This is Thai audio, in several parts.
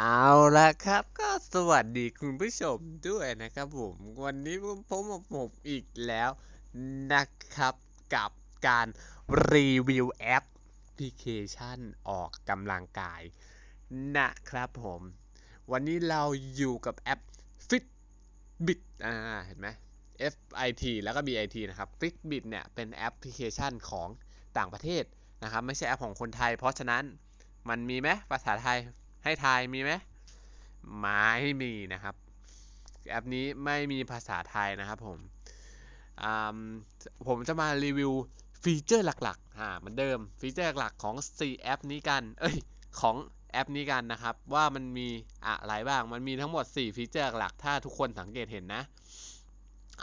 เอาละครับก็สวัสดีคุณผู้ชมด้วยนะครับผม วันนี้ผมพบกับผมอีกแล้วนะครับกับการรีวิวแอปพลิเคชันออกกำลังกายนะครับผม วันนี้เราอยู่กับแอป Fitbit อ่าเห็นไหม F I T แล้วก็ B I T นะครับ Fitbit เนี่ยเป็นแอปพลิเคชันของต่างประเทศนะครับ ไม่ใช่แอปของคนไทย เพราะฉะนั้นมันมีไหมภาษาไทย ให้ทายมีไหมไม่มีนะครับ แอปนี้ไม่มีภาษาไทยนะครับผมผมจะมารีวิวฟีเจอร์หลักๆอ่าเหมือนเดิมฟีเจอร์หลักๆของ 4 แอปนี้กัน เอ้ย ของแอปนี้กันนะครับ ว่ามันมีอะไรบ้าง มันมีทั้งหมด 4 ฟีเจอร์หลัก ถ้าทุกคนสังเกตเห็นนะ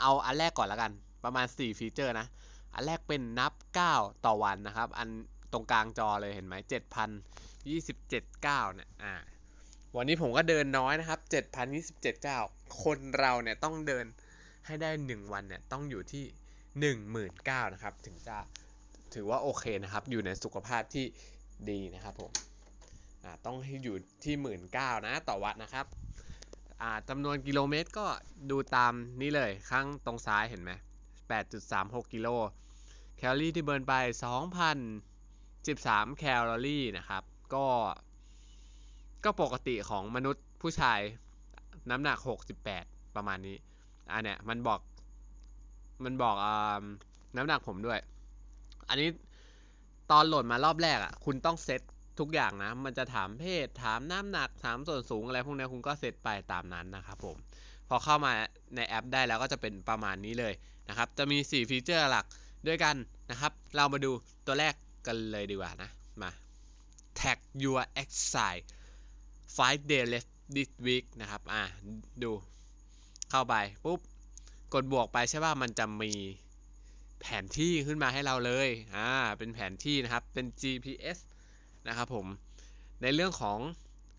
เอาอันแรกก่อนล้วกัน ประมาณ 4 ฟีเจอร์นะ อันแรกเป็นนับ 9 ต่อวันนะครับ อัน รงกลางจอเลยเห็นไหม7,027 9เนี่ยอ่าวันนี้ผมก็เดินน้อยนะครับ7,027 9คนเราเนี่ยต้องเดินให้ได้1วันเนี่ยต้องอยู่ที่19,000นเก้านะครับถึงจะถือว่าโอเคนะครับ อยู่ในสุขภาพที่ดีนะครับผมอ่าต้องให้อยู่ที่19,000นะต่อวัดนะครับอ่าจำนวนกิโลเมตรก็ดูตามนี้เลยข้างตรงซ้ายเห็นไหม8.36 กิโล แคลอรี่ที่เบิร์นไป 13 แคลอรี่นะครับ ก็ ก็ปกติของมนุษย์ผู้ชายน้ำหนัก 68 ประมาณนี้ อันเนี้ยมันบอก มันบอกอน้ำหนักผมด้วย อันนี้ตอนโหลดมารอบแรกอะ คุณต้องเซตทุกอย่างนะ มันจะถามเพศ ถามน้ำหนัก ถามส่วนสูงอะไรพวกนี้คุณก็เซตไปตามนั้นนะครับผม พอเข้ามาในแอปได้แล้วก็จะเป็นประมาณนี้เลยนะครับ จะมี 4 ฟีเจอร์หลักด้วยกันนะครับ เรามาดูตัวแรก กันเลยดีกว่านะ มา tag your exercise five day left this week นะครับ อ่าดูเข้าไป ปุ๊บ กดบวกไปใช่ป่ะ มันจะมีแผนที่ขึ้นมาให้เราเลย อ่า เป็นแผนที่นะครับ เป็น GPS นะครับผม ในเรื่องของ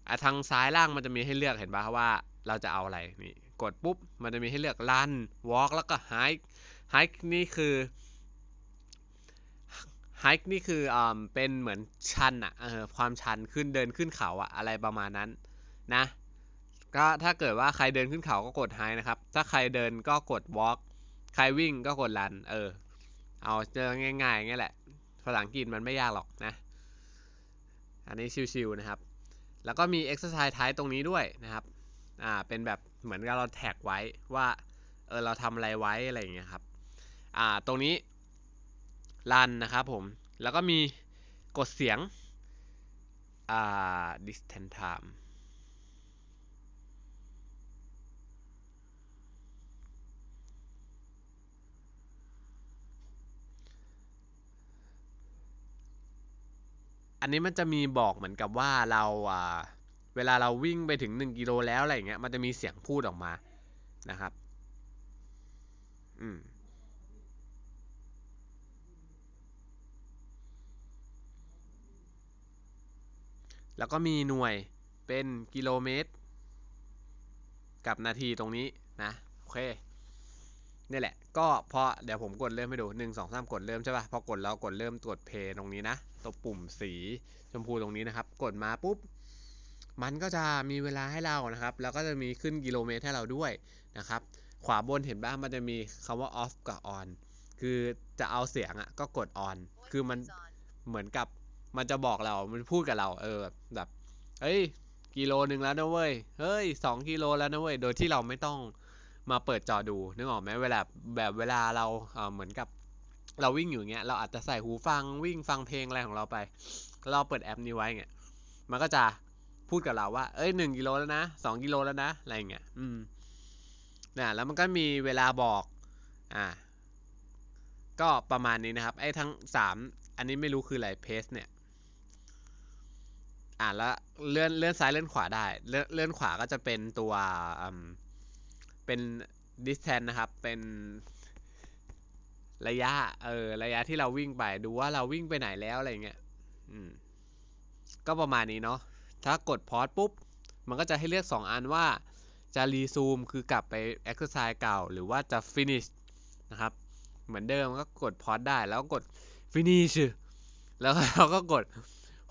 อทางซ้ายล่างมันจะมีให้เลือกเห็นป่ะว่าเราจะเอาอะไรนี่ กดปุ๊บ มันจะมีให้เลือก run walk แล้วก็ hike hike นี่คือ hike นี่คืออ่าเป็นเหมือนชันอะเออความชันขึ้นเดินขึ้นเขาอะอะไรประมาณนั้นนะ ก็ถ้าเกิดว่าใครเดินขึ้นเขาก็กด hike นะครับ ถ้าใครเดินก็กด walk ใครวิ่งก็กด run เออ เอาเจอง่ายๆงี้แหละ ภาษาอังกฤษมันไม่ยากหรอกนะ อันนี้ชิวๆนะครับ แล้วก็มี exercise type ตรงนี้ด้วยนะครับ อ่า เป็นแบบเหมือนกับเราแท็กไว้ว่า เออ เราทำอะไรไว้อะไรอย่างเงี้ยครับ อ่า ตรงนี้ รันนะครับผม แล้วก็มีกดเสียงอ่า distance time อันนี้มันจะมีบอกเหมือนกับว่าเราอ่าเวลาเราวิ่งไปถึง 1 กิโลแล้วอะไรเงี้ย มันจะมีเสียงพูดออกมานะครับ อืม แล้วก็มีหน่วยเป็นกิโลเมตร กับนาทีตรงนี้นะโอเคนี่แหละ ก็พอเดี๋ยวผมกดเริ่มให้ดูหนึ่งสองสามกดเริ่มใช่ป่ะพอกดแล้วกดเริ่มกดเพย์ตรงนี้นะตัวปุ่มสีชมพูตรงนี้นะครับ กดมาปุ๊บ มันก็จะมีเวลาให้เรานะครับ แล้วก็จะมีขึ้นกิโลเมตรให้เราด้วยนะครับ ขวาบนเห็นป่ะมันจะมีคำว่า off กับ on คือจะเอาเสียงอะก็กด on คือมันเหมือนกับ มันจะบอกเรา มันพูดกับเรา เออแบบแบบเฮ้ย กิโลหนึ่งแล้วนะเว้ย เฮ้ยสองกิโลแล้วนะเว้ย โดยที่เราไม่ต้องมาเปิดจอดู นึกออกไหมเวลาแบบเวลาเราเเหมือนกับเราวิ่งอยู่เงี้ย เราอาจจะใส่หูฟังวิ่งฟังเพลงอะไรของเราไป เราเปิดแอปนี้ไว้เงี้ย มันก็จะพูดกับเราว่า เอ้ยหนึ่งกิโลแล้วนะสองกิโลแล้วนะ อะไรเงี้ย อืมนะแล้วมันก็มีเวลาบอก อ่า ก็ประมาณนี้นะครับ ไอ้ทั้งสามอันนี้ไม่รู้คืออะไรเพสเนี่ย อ่าแล้วเลื่อนเลื่อนซ้ายเลื่อนขวาได้ เลื่อนเลื่อนขวาก็จะเป็นตัวเป็น distance นะครับ เป็นระยะ เออ ระยะที่เราวิ่งไป ดูว่าเราวิ่งไปไหนแล้วอะไรเงี้ย อืม ก็ประมาณนี้เนาะ ถ้ากดพอสปุ๊บ มันก็จะให้เลือก 2 อันว่า จะรีซูมคือกลับไป exercise เก่า หรือว่าจะ finish นะครับ เหมือนเดิมก็กดพอสได้ แล้วกด finish แล้วเราก็กด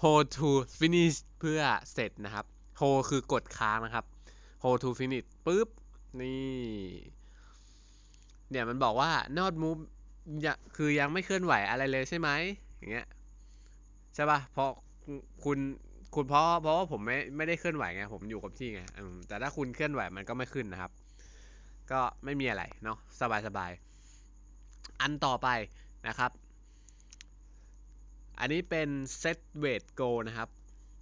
hold to finish เพื่อเสร็จนะครับ hold คือกดค้างนะครับ hold to finish ปุ๊บ นี่ เนี่ยมันบอกว่า not move ยคือยังไม่เคลื่อนไหวอะไรเลยใช่ไหมอย่างเงี้ยใช่ป่ะเพราะคุณคุณเพราะเพราะว่าผมไม่ไม่ได้เคลื่อนไหวไงผมอยู่กับที่ไงแต่ถ้าคุณเคลื่อนไหวมันก็ไม่ขึ้นนะครับ ก็ไม่มีอะไรเนาะสบายสบายอันต่อไปนะครับ อันนี้เป็น set weight goal นะครับ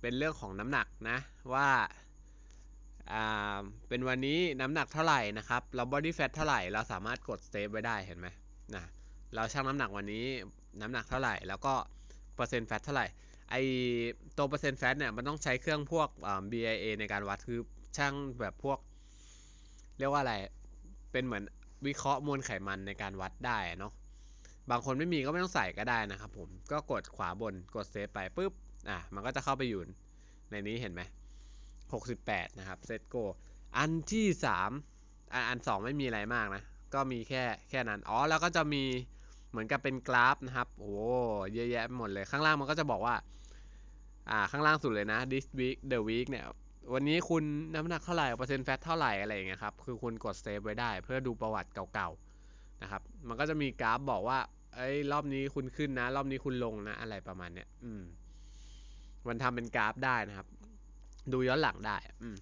เป็นเรื่องของน้ำหนักนะว่าอ่าเป็นวันนี้น้ำหนักเท่าไหร่นะครับเรา body fat เท่าไหร่เราสามารถกด save ไว้ได้เห็นไหมนะเราชั่งน้ำหนักวันนี้น้ำหนักเท่าไหร่ แล้วก็เปอร์เซ็นต์แฟตเท่าไหร่ไอตัวเปอร์เซ็นต์แฟตเนี่ยมันต้องใช้เครื่องพวก BIA ในการวัดคือช่างแบบพวก เรียกว่าอะไรเป็นเหมือนวิเคราะห์มวลไขมันในการวัดได้เนาะ บางคนไม่มีก็ไม่ต้องใส่ก็ได้นะครับผมก็กดขวาบนกดเซฟไปปุ๊บอะมันก็จะเข้าไปอยู่ในนี้เห็นไหม68 นะครับเซตโกอันที่3อันอัน 2 ไม่มีอะไรมากนะ ก็มีแค่แค่นั้น อ๋อ แล้วก็จะมีเหมือนกับเป็นกราฟนะครับ โอ้เยอะแยะหมดเลย ข้างล่างมันก็จะบอกว่า อ่า ข้างล่างสุดเลยนะ this week the week เนี่ย วันนี้คุณน้ำหนักเท่าไหร่ เปอร์เซ็นต์แฟตเท่าไหร่ อะไรอย่างเงี้ยครับ คือคุณกดเซฟไว้ได้ เพื่อดูประวัติเก่าๆ นะครับ มันก็จะมีกราฟบอกว่าเอ้รอบนี้คุณขึ้นนะ รอบนี้คุณลงนะอะไรประมาณเนี้ยอืม มันทำเป็นกราฟได้นะครับ ดูย้อนหลังได้ อืม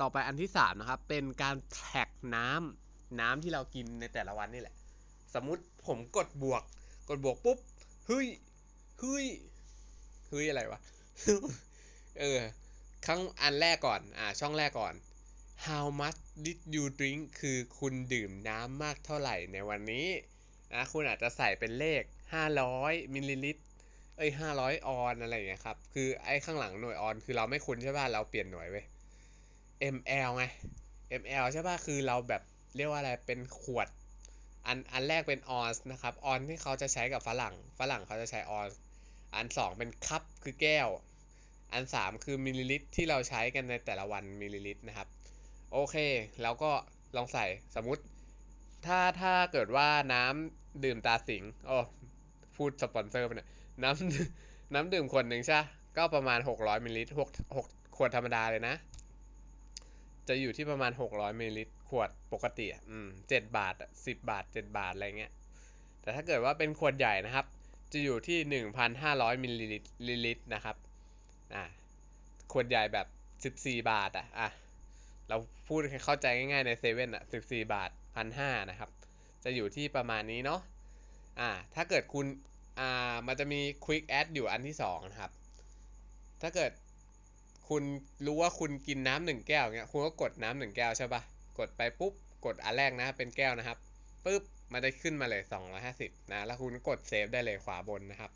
ต่อไปอันที่สามนะครับ เป็นการแท็กน้ำน้ำที่เรากินในแต่ละวันนี่แหละ สมมุติผมกดบวก กดบวกปุ๊บเฮ้ยเฮ้ยเฮ้ยอะไรวะเออข้างอันแรกก่อน อ่า ช่องแรกก่อน how much did you drink คือคุณดื่มน้ำมากเท่าไหร่ในวันนี้นะคุณอาจจะใส่เป็นเลข 500มิลลิลิตรเอ้ย500 ออนอะไรอย่างเงี้ยครับ คือไอ้ข้างหลังหน่วยออนคือเราไม่คุ้นใช่ป่ะ เราเปลี่ยนหน่วยเว้ย ml ไง ml ใช่ป่ะ คือเราแบบเรียกว่าอะไร เป็นขวด อันอันแรกเป็นออนส์นะครับ ออนที่เขาจะใช้กับฝรั่ง ฝรั่งเขาจะใช้ออนส์อันสองเป็นคัพคือแก้ว อันสามคือมิลลิลิตรที่เราใช้กันในแต่ละวันมิลลิลิตรนะครับ โอเค แล้วก็ลองใส่สมมติ ถ้าถ้าเกิดว่าน้ำดื่มตาสิงโอ้พูดสปอนเซอร์ไปเนี่ยน้ำน้ำดื่มขวดหนึ่งใช่ก็ประมาณ 600มิลลิลิตรหกหกขวดธรรมดาเลยนะ จะอยู่ที่ประมาณ 600มิลลิลิตรขวดปกติอืมเจ็ดบาทสิบบาทเจ็ดบาทอะไรเงี้ยแต่ถ้าเกิดว่าเป็นขวดใหญ่นะครับ จะอยู่ที่ 1,500มิลลิลิตรนะครับอ่าขวดใหญ่แบบ 14 บาทอะอะ เราพูดให้เข้าใจง่ายๆในเซเว่นอะ14บาท1,500นะครับ จะอยู่ที่ประมาณนี้เนาะอ่าถ้าเกิดคุณอ่ามันจะมี quick add อยู่อันที่สองนะครับ ถ้าเกิดคุณรู้ว่าคุณกินน้ำหนึ่งแก้วเงี้ยคุณก็กดน้ำหนึ่งแก้วใช่ปะกดไปปุ๊บ กดอันแรกนะเป็นแก้วนะครับปุ๊บมันจะขึ้นมาเลย 250 นะ แล้วคุณกดเซฟได้เลยขวาบนนะครับ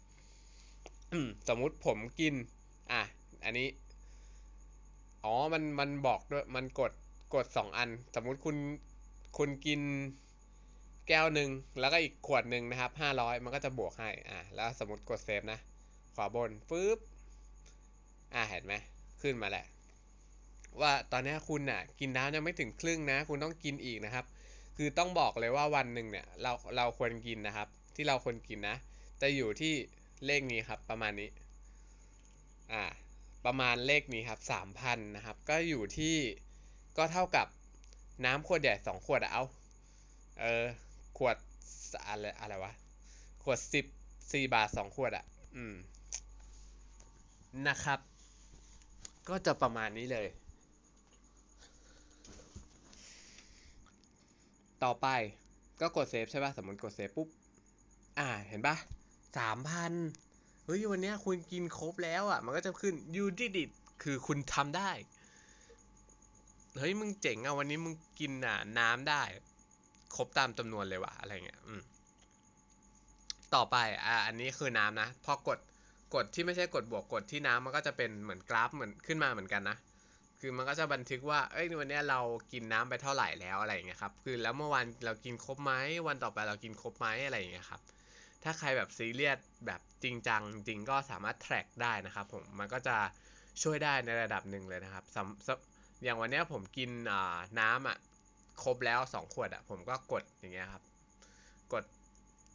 สมมุติผมกิน อะ อันนี้ อ๋อ มัน มันบอกด้วย มันกด กดสองอัน สมมุติคุณ คุณกินแก้วหนึ่ง แล้วก็อีกขวดหนึ่งนะครับห้าร้อยมันก็จะบวกให้ อะแล้วสมมติกดเซฟนะ ขวาบน ปึ๊บ อะเห็นไหม ขึ้นมาแหละ ว่าตอนนี้คุณน่ะ กินน้ำยังไม่ถึงครึ่งนะ คุณต้องกินอีกนะครับ คือต้องบอกเลยว่าวันหนึ่งเนี่ย เรา เราควรกินนะครับ ที่เราควรกินนะ จะอยู่ที่เลขนี้ครับ ประมาณนี้ อ่า ประมาณเลขนี้ครับสามพันนะครับ ก็อยู่ที่ก็เท่ากับน้ำขวดใหญ่สองขวดเอาเออขวดอะไรอะไรวะ ขวดสิบสี่บาทสองขวดอะอืม นะครับ ก็จะประมาณนี้เลย ต่อไปก็กดเซฟใช่ป่ะ สมมติกดเซฟปุ๊บ อ่า เห็นป่ะสามพัน เฮ้ยวันนี้คุณกินครบแล้วอะ มันก็จะขึ้น you did it คือคุณทำได้ เฮ้ยมึงเจ๋งอะวันนี้มึงกินอะน้ำได้ ครบตามจำนวนเลยว่ะอะไรเงี้ยอืมต่อไปอ่าอันนี้คือน้ำนะ พอกดกดที่ไม่ใช่กดบวกกดที่น้ำมันก็จะเป็นเหมือนกราฟเหมือนขึ้นมาเหมือนกันนะคือมันก็จะบันทึกว่า เอ้ย วันนี้เรากินน้ำไปเท่าไหร่แล้วอะไรอย่างเงี้ยครับ คือแล้วเมื่อวานเรากินครบไหม วันต่อไปเรากินครบไหมอะไรอย่างเงี้ยครับ ถ้าใครแบบซีเรียสแบบจริงจังจริงก็สามารถ track ได้นะครับผมมันก็จะช่วยได้ในระดับหนึ่งเลยนะครับสำอย่างวันนี้ผมกินน้ำอะครบแล้ว 2 ขวดอะผมก็กดอย่างเงี้ยครับ กด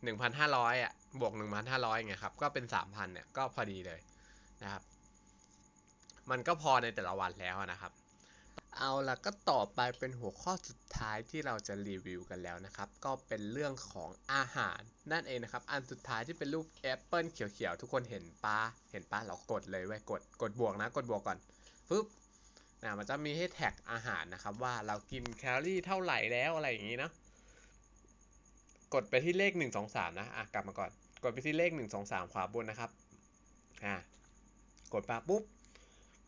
1,500 อะ บวก 1,500อย่างเงี้ยครับ ก็เป็น 3,000เนี่ยก็พอดีเลยนะครับ มันก็พอในแต่ละวันแล้วนะครับ เอาล่ะก็ต่อไปเป็นหัวข้อสุดท้ายที่เราจะรีวิวกันแล้วนะครับ ก็เป็นเรื่องของอาหารนั่นเองนะครับ อันสุดท้ายที่เป็นรูปแอปเปิลเขียวๆ ทุกคนเห็นปะเห็นปะเรากดเลยไว้กดกดบวกนะ กดบวกก่อนปึ๊บนะมันจะมีให้แท็กอาหารนะครับ ว่าเรากินแคลอรี่เท่าไหร่แล้วอะไรอย่างนี้นะกดไปที่เลขหนึ่งสองสามนะอะกลับมาก่อน กดไปที่เลขหนึ่งสองสามขวาบนนะครับอ่ากดมาปุ๊บ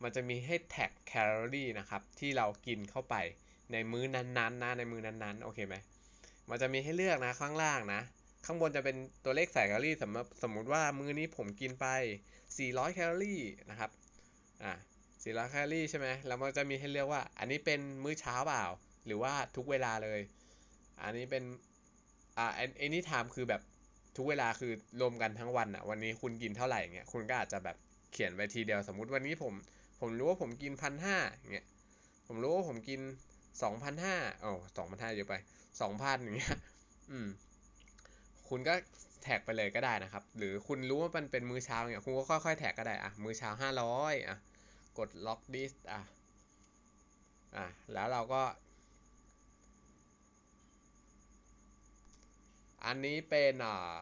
มันจะมีให้แท็กแคลอรี่นะครับที่เรากินเข้าไปในมื้อนั้นๆนะในมื้อนั้นๆโอเคไหมมันจะมีให้เลือกนะข้างล่างนะ ข้างบนจะเป็นตัวเลขใส่แคลอรี่สมมติสมมติว่ามื้อนี้ผมกินไป 400 แคลอรี่นะครับอ่า400 แคลอรี่ใช่ไหมแล้วมันจะมีให้เลือกว่า อันนี้เป็นมื้อเช้าเปล่า หรือว่าทุกเวลาเลย อันนี้เป็นอ่าไอ้นี่ถามคือแบบทุกเวลาคือรวมกันทั้งวันอะวันนี้คุณกินเท่าไหร่เงี้ยคุณก็อาจจะแบบเขียนไว้ทีเดียวสมมุติวันนี้ผม ผมรู้ว่าผมกินพันห้าเงี้ย ผมรู้ว่าผมกินสองพันห้าโอ้สองพันห้าเยอะไปสองพันอย่างเงี้ย อืม คุณก็แท็กไปเลยก็ได้นะครับ หรือคุณรู้ว่ามันเป็นมื้อเช้าเนี่ยคุณก็ค่อยๆแท็กก็ได้อะ มื้อเช้าห้าร้อยอะ กดล็อกดิสอะ อะ แล้วเราก็ อันนี้เป็นอ่า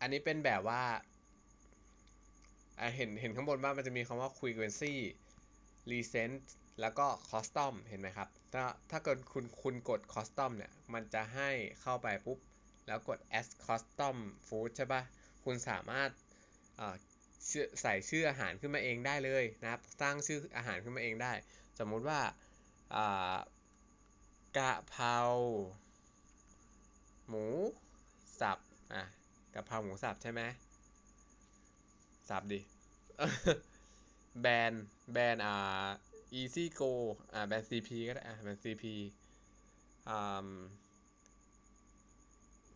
อันนี้เป็นแบบว่า่าเห็นเห็นข้างบนว่ามันจะมีคำว่า frequency recent แล้วก็ custom เห็นไหมครับ ถ้าถ้าเกิดคุณคุณกด custom เนี่ย มันจะให้เข้าไปปุ๊บ แล้วกด add custom food ใช่ปะคุณสามารถใส่ชื่ออาหารขึ้นมาเองได้เลยนะครับ สร้างชื่ออาหารขึ้นมาเองได้ สมมุติว่ากะเพราหมูสับอะกะเพราหมูสับใช่ไหม สับดิแบนแบนอ่า easy go อ่าแบน cp ก็ได้อ่าแบน cp อ่า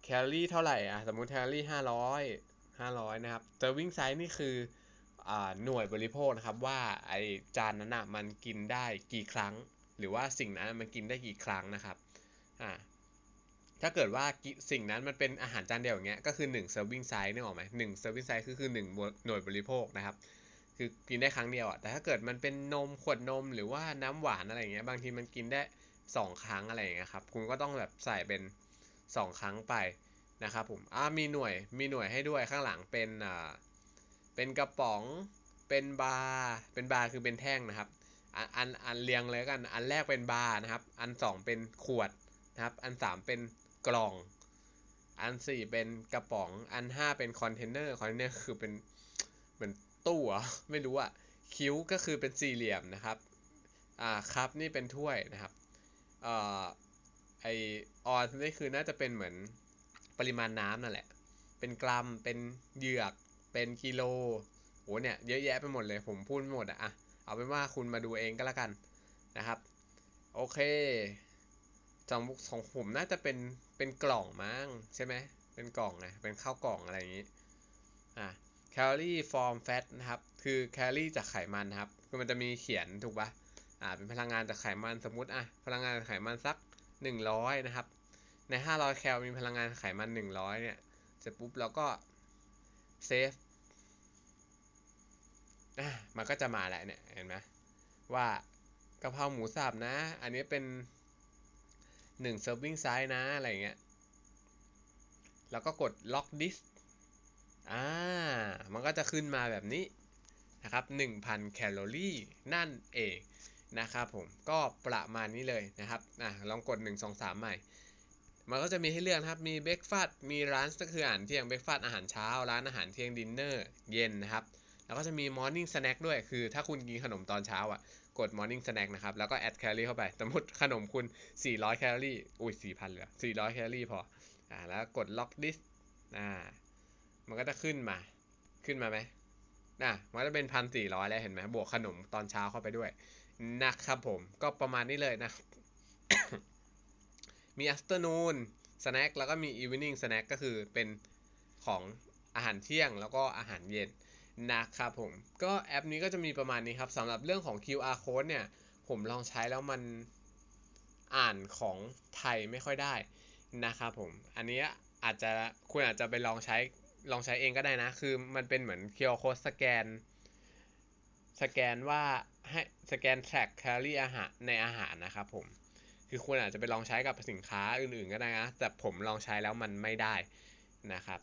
แคลอรี่เท่าไหร่อะสมมุติแคลอรี่ห้าร้อยห้าร้อยนะครับ serving size นี่คืออ่าหน่วยบริโภคนะครับว่าไอจานนั้นอะมันกินได้กี่ครั้ง หรือว่าสิ่งนั้นมันกินได้กี่ครั้งนะครับอ่า ถ้าเกิดว่าสิ่งนั้นมันเป็นอาหารจานเดียวอย่างเงี้ยก็คือ1 serving size นึกออกไหมหนึ่ง serving size คือคือ1หน่วยบริโภคนะครับ คือกินได้ครั้งเดียวอะแต่ถ้าเกิดมันเป็นนมขวดนมหรือว่าน้ำหวานอะไรเงี้ยบางทีมันกินได้ 2 ครั้งอะไรอย่างเงี้ยครับคุณก็ต้องแบบใส่เป็น 2 ครั้งไปนะครับผมอ่ามีหน่วยมีหน่วยให้ด้วยข้างหลังเป็นอ่าเป็นกระป๋องเป็นบาร์เป็นบาร์คือเป็นแท่งนะครับอันอันอันเรียงเลยกันอันแรกเป็นบาร์นะครับ อัน 2 เป็นขวดนะครับ อัน 3 เป็น กล่อง อันสี่เป็นกระป๋อง อันห้าเป็นคอนเทนเนอร์ คอนเทนเนอร์คือเป็นเหมือนตู้อะไม่รู้อะคิ้วก็คือเป็นสี่เหลี่ยมนะครับ อ่าครับนี่เป็นถ้วยนะครับเอ่อไอออนนี่คือน่าจะเป็นเหมือนปริมาณน้ำนั่นแหละ เป็นกรัม เป็นเหยือก เป็นกิโลโหเนี่ยเยอะแยะไปหมดเลย ผมพูดไม่หมดอะอะเอาเป็นว่าคุณมาดูเองก็แล้วกันนะครับ โอเคของของผมน่าจะเป็น เป็นกล่องมั้งใช่ไหมเป็นกล่องนะเป็นข้าวกล่องอะไรอย่างนี้อ่าแคลอรี่ฟอร์มแฟตนะครับ คือแคลอรี่จากไขมันนะครับคือมันจะมีเขียนถูกปะอ่าเป็นพลังงานจากไขมันสมมุติอะพลังงานจากไขมันสัก 100 นะครับ ใน 500 แคลมีพลังงานไขมัน 100 เนี่ยเสร็จปุ๊บเราก็เซฟอะมันก็จะมาแหละเนี่ยเห็นไหมว่ากะเพราหมูสับนะ อันนี้เป็น หนึ่ง serving size นะ อะไรเงี้ย แล้วก็กด lock disk อ่า มันก็จะขึ้นมาแบบนี้นะครับ 1,000 แคลอรี่ นั่นเองนะครับผม ก็ประมาณนี้เลยนะครับอะลองกด 1 2 3 ใหม่ มันก็จะมีให้เลือกนะครับ มีเบรกฟาสต์มีร้านก็คืออาหารเที่ยงเบรกฟาสต์อาหารเช้า ร้านอาหารเที่ยงดินเนอร์ เย็นนะครับ แล้วก็จะมีมอร์นิ่งสแน็คด้วย คือถ้าคุณกินขนมตอนเช้าอะ กด morning snack นะครับ แล้วก็ add calorie เข้าไป สมมติขนมคุณ 400 แคลอรี่ อุ้ย 4,000 เหลือ 400 แคลอรี่พอ อ่า แล้วกด lock this อ่า มันก็จะขึ้นมา ขึ้นมาไหมน่ะมันจะเป็นพันสี่ร้อยแล้วเห็นไหม บวกขนมตอนเช้าเข้าไปด้วย นะครับผม ก็ประมาณนี้เลยนะ มี afternoon snack แล้วก็มี evening snack ก็คือเป็นของอาหารเที่ยงแล้วก็อาหารเย็น นะครับผมก็แอปนี้ก็จะมีประมาณนี้ครับสำหรับเรื่องของ QR code เนี่ย ผมลองใช้แล้วมันอ่านของไทยไม่ค่อยได้นะครับผม อันนี้อาจจะคุณอาจจะไปลองใช้ลองใช้เองก็ได้นะ คือมันเป็นเหมือน QR code สแกน สแกนว่าให้สแกนแทร็กแคลอรี่อาหารในอาหารนะครับผม คือคุณอาจจะไปลองใช้กับสินค้าอื่นๆก็ได้นะ แต่ผมลองใช้แล้วมันไม่ได้นะครับ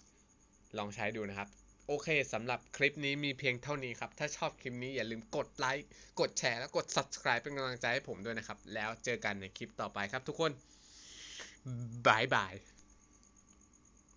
ลองใช้ดูนะครับ โอเคสำหรับคลิปนี้มีเพียงเท่านี้ครับ ถ้าชอบคลิปนี้อย่าลืมกดไลค์ กดแชร์ และกด subscribe เป็นกำลังใจให้ผมด้วยนะครับ แล้วเจอกันในคลิปต่อไปครับทุกคนบายบาย